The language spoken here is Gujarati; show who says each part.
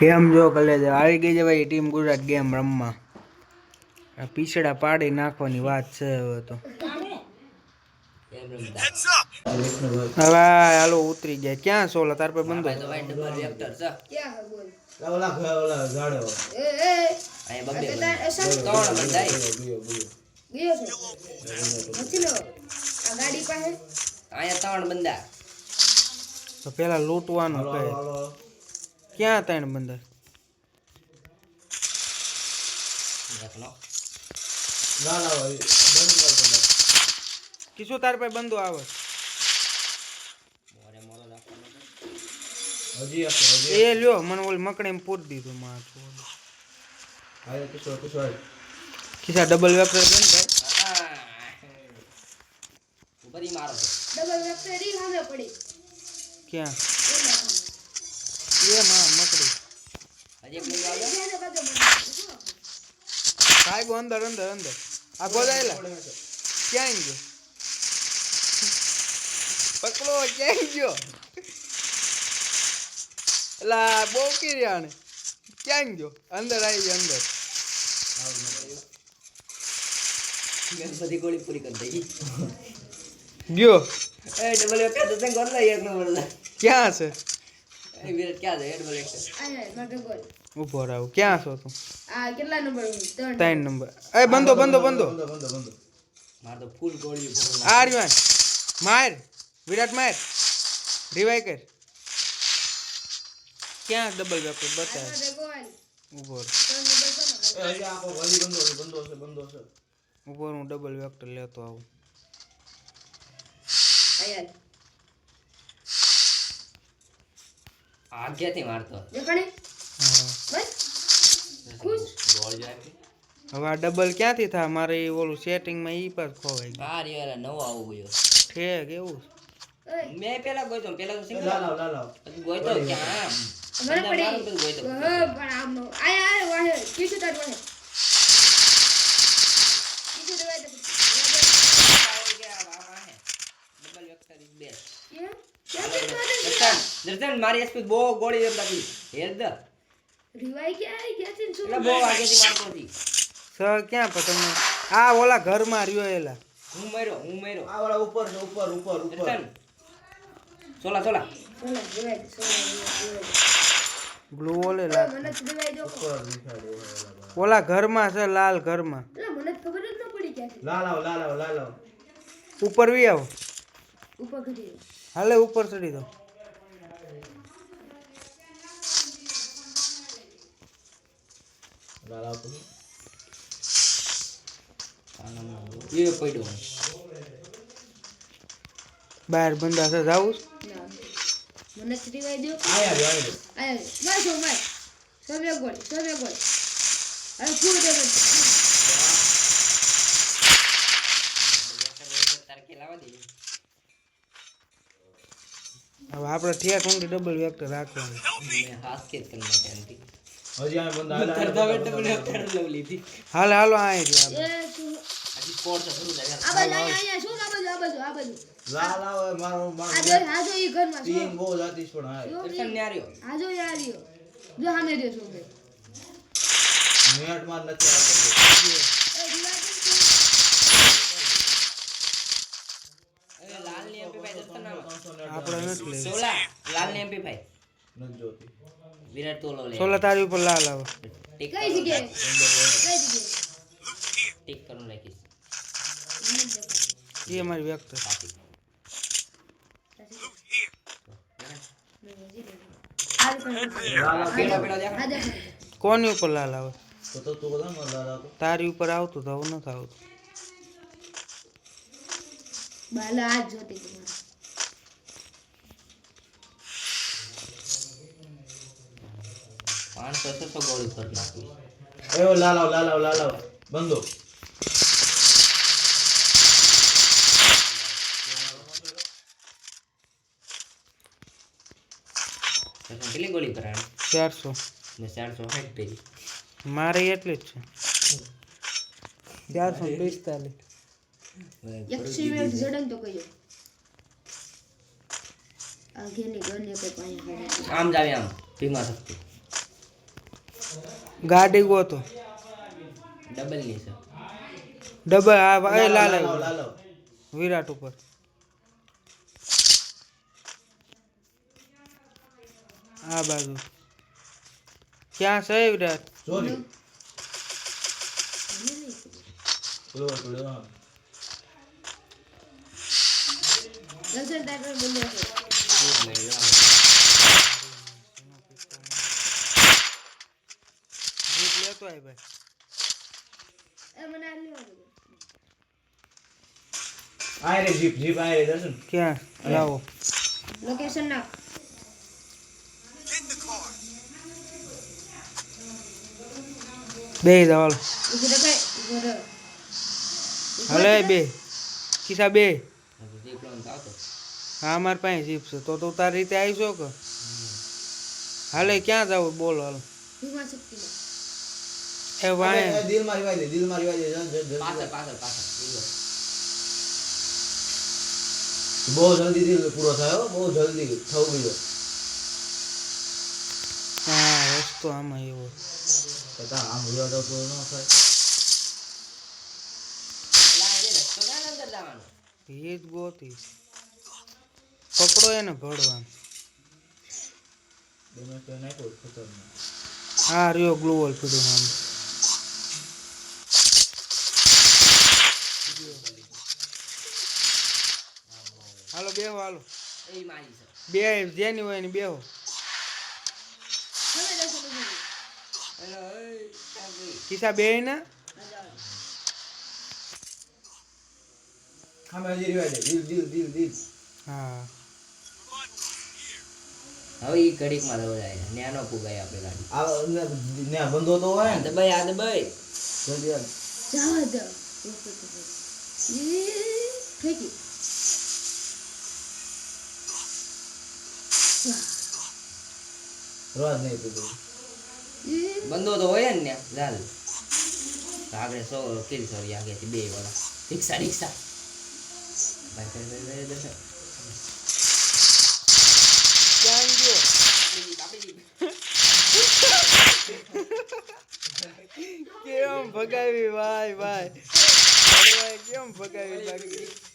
Speaker 1: ગેમ જો કલેજ આવી ગઈ છે ભાઈ ટીમ ગુજરાત ગેમ રમવા. પીછડા પાડી નાખવાની વાત છે હવે તો. હવે હાલો ઉતરી જાય. ક્યાં સોલા? તાર પર બંધો. તો પેલા લૂંટવાનું કહે. ક્યાં ત્રણ
Speaker 2: બંદર.
Speaker 1: કિશો તાર પાસે બંધો આવે.
Speaker 2: હજી
Speaker 1: એ લ્યો મને ઓલી મકડી પૂરી દીધું માં
Speaker 2: કિશોર
Speaker 1: ખિસ્સા ડબલ વેપર છે ને ભાઈ ક્યાં? એ માં મકડી સાહેબ અંદર અંદર અંદર. આ ગોદાયેલા ક્યાં ગયો? પકડો ક્યાં ગયો? એલા બહુ ને. ક્યાં ગયો? અંદર આવી ગયો અંદર.
Speaker 3: બધી ગોળી પૂરી કરી દઈ.
Speaker 1: ગયો.
Speaker 3: એ ડબલ એક ગોળ એક નંબર.
Speaker 1: ક્યાં છે?
Speaker 3: એ વિરાટ ક્યાં છે ડબલ એક
Speaker 1: ઉભો રહો ક્યાં છો તું
Speaker 4: આ કેટલા નંબર ત્રણ
Speaker 1: ત્રણ નંબર એ બંધો બંધો બંધો
Speaker 2: બંધો બંધો બંધો
Speaker 3: માર તો ફૂલ ગોળી ભરું
Speaker 1: આ રહ્યો માર વિરાટ માર રિવાઈ કર ક્યાં ડબલ વેપર બતાવે
Speaker 4: સાથે ગોળ
Speaker 1: ઉભો રહો.
Speaker 4: ત્રણ નંબર છે ને
Speaker 2: એ હજી આખો હજી બંધો છે બંધો છે બંધો છે
Speaker 1: ઉભો રહો, હું ડબલ વેક્ટર લેતો આવું
Speaker 4: આયાલ
Speaker 3: આગેથી મારતો
Speaker 4: દેખાણી
Speaker 1: હા.
Speaker 4: બસ ખુશ
Speaker 3: ગોળ જાય
Speaker 1: હવે આ ડબલ ક્યાંથી થાય મારે ઈ ઓલું સેટિંગમાં ઈ પાસ ખોવાઈ ગયું
Speaker 3: બાર યાર નવો આવું ગયો
Speaker 1: ઠેક એવું
Speaker 4: ઓય
Speaker 3: મેં પેલા ગોઈતો પેલા તો
Speaker 2: એ
Speaker 3: સિંગલ
Speaker 2: લા લાવ લા લાવ
Speaker 3: પછી ગોઈતો ક્યાં
Speaker 4: મને
Speaker 3: અંદર મારું
Speaker 4: પડી
Speaker 3: પેલું ગોઈતો
Speaker 4: હા પણ આમ આયા આયા વાહે કીધું તાર વાહે કીધું તો વાહે તો
Speaker 3: ડબલ વેક્ટર ઇઝ બેસ્ટ
Speaker 4: કેમ કેમ કીધું આ
Speaker 3: દર્શન દર્શન મારી એસપી બહુ ગોળી એમ લાગી. હેર દ
Speaker 4: રિવાઈ ગયા આઈ ગયા છે જો
Speaker 3: એટલે બહુ આગેથી મારતો હતી.
Speaker 1: સર ક્યાં પતંગ આ ઓલા ઘરમાં રહ્યો એલા.
Speaker 3: હું મર્યો હું મર્યો.
Speaker 2: આ ઓલા ઉપર છે ઉપર ઉપર ઉપર.
Speaker 3: દર્શન. સોલા સોલા.
Speaker 4: સોલા રિવાઈ સોલા
Speaker 1: ગ્લુ ઓલે લા
Speaker 4: મને રિવાઈ દો.
Speaker 2: ઉપર ઓલા
Speaker 1: ઘર ઘરમાં છે લાલ ઘરમાં.
Speaker 4: એટલે મને ખબર જ ન પડી ક્યાંથી
Speaker 2: લાલ આવ લાલ આવ લાલ આવ.
Speaker 1: ઉપર વી આવો.
Speaker 4: ઉપર ઘડી
Speaker 1: હાલે ઉપર ચડી દો
Speaker 2: લા લાવ તો
Speaker 3: એ પડ્યો
Speaker 1: બહાર બંધા છે જાવું છે?
Speaker 4: ના મને જ રિવાઈ દો
Speaker 2: આયા રહ્યો આયા રહ્યો.
Speaker 4: આયા માર છો માર સવે ગોળી સવે ગોળી હવે ફૂલ દે બસ
Speaker 3: તારકે લાવા દે
Speaker 1: હવે આપણે ઠેક ઊંડી ડબલ વેક્ટર રાખવાનું
Speaker 3: મેં હાથ કે કરી નાખ્યા એનથી
Speaker 2: હજી આ બંધ હાલે, હાલે,
Speaker 3: તરતા
Speaker 2: બંધ,
Speaker 3: વેટ
Speaker 2: બંધ,
Speaker 3: મને
Speaker 2: બંધ.
Speaker 3: લવ લીધી
Speaker 1: હાલે હાલો આ રહ્યા
Speaker 4: એ શું
Speaker 3: હજી સ્પોર્ટ શરૂ થાય
Speaker 4: આ બાજુ અહીંયા અહીંયા શું આ બાજુ આ બાજુ આ બાજુ
Speaker 2: લા લાવ એ મારો
Speaker 4: આ
Speaker 2: મારો
Speaker 4: જો આ જો ઈ ઘરમાં
Speaker 2: ટીમ
Speaker 4: શું
Speaker 2: બહુ જાતીશ પણ હાય
Speaker 4: શું
Speaker 3: દર્શન ને આર્યો
Speaker 4: આ જો યાર લ્યો જો સામે રહ્યો છો બે
Speaker 2: મિનિટ માં નથી આવતો
Speaker 4: એ દિવાલ પર છે.
Speaker 3: એ લાલ ની એમપી ભાઈ દર્શન ના
Speaker 1: આપણે નથી લેવી
Speaker 3: સોલા લાલ ની એમપી ભાઈ
Speaker 2: નથી જોતી
Speaker 3: વિરાટ તો લો લે
Speaker 1: સોલા તારી ઉપર લાલ આવે
Speaker 3: ટીક
Speaker 4: કઈ જગ્યાએ કઈ જગ્યાએ
Speaker 3: ટીક કરું નાખીશ
Speaker 1: એ મારી વેક્ટર
Speaker 3: પાછી
Speaker 4: આ પણ
Speaker 2: લા લાવ
Speaker 3: પેલા પેલા દેખાડ
Speaker 4: આ દેખ
Speaker 1: કોની ઉપર લાલ આવે
Speaker 2: તો તો તું બધા મને લા લાવ તો
Speaker 1: તારી ઉપર આવતું તો હવે નથી આવતું
Speaker 4: બાલા આ જ જોતી હતી મને.
Speaker 3: પાંચસો છસો ગોળી કરી નાખી
Speaker 2: એ લા લાવ લા લાવ લા લાવ બંધો
Speaker 3: દર્શન કેટલી ગોળી કરાણી
Speaker 1: ચારસો
Speaker 3: મેં ચારસો સાઠ પેરી
Speaker 1: મારે એટલી જ છે ચારસો પિસ્તાલીસ
Speaker 4: એકસી મિનિટ જડન તો કહીએ આ ઘેરની ઘરની કોઈ પાસે
Speaker 3: આમ જાવે આમ ભીમા શક્તિ
Speaker 1: ગાડી ગોતો
Speaker 3: ડબલની છે.
Speaker 1: ડબલ આ ભાઈ લાલ
Speaker 2: લાલાવ
Speaker 1: વિરાટ ઉપર. આ બાજુ. ક્યાં છે વિરાટ?
Speaker 2: સોરી બોલો બોલો હા.
Speaker 4: દર્શન ટાઈપર બંને છે
Speaker 3: એક મહિનો
Speaker 1: જીપ લેતો આય ભાઈ
Speaker 4: એ મને આ લેવાનું
Speaker 2: આય રે જીપ જીપ આય રે દર્શન
Speaker 1: ક્યાં લાવો
Speaker 4: લોકેશન નાખ
Speaker 1: બે દવાલ
Speaker 4: ઉભી રખાય ઉભો રહે
Speaker 1: હલે બે કિસ્સા બે
Speaker 3: દીપડો ને આવતો
Speaker 1: હા અમારી પાસે જીપ છે તો તું તારી રીતે આવીશો કે હાલે ક્યાં જાવ બોલ હાલ
Speaker 4: ભીમા શક્તિમાં
Speaker 1: એ વાણે
Speaker 2: દિલમાં રિવાજ દે દિલમાં રિવાજ દે
Speaker 3: પાછળ પાછળ પાછળ.
Speaker 2: બહુ જલ્દી દિલ પૂરો થયો બહુ જલ્દી થવું ગયો.
Speaker 1: હા રસ્તો આમાં એવો.
Speaker 2: કતા આમ રહ્યો તો પૂરો ન થાય.
Speaker 1: ગોતી પકડો એને ભરવાનું. હા રહ્યો ગ્લોવલ પીડું આમ હાલો. બે જેની હોય એની બેહો. કિસ્સા બે ને
Speaker 2: દે.
Speaker 1: હા.
Speaker 3: હવે ઈ ઘડીકમાં દોડાય ન્યાનો પુગાય આપણે ગાડી.
Speaker 2: આ ને- ને બંધો તો હોય ને.
Speaker 3: દબાઈ આ દબાઈ
Speaker 2: જલ્દી હાલ.
Speaker 4: જવા દો. ઈ ફેંકી
Speaker 2: રવાજ નહીં
Speaker 4: ઈ
Speaker 3: બંધો તો હોય ને ચાલ આગળ સો કિલ સોરી, આગળ બે વાળા. રિક્ષા રિક્ષા. ભાઈ ભાઈ.
Speaker 1: કેમ ભગાવી, ભાઈ ભાઈ? કેમ ભગાવી બાકી?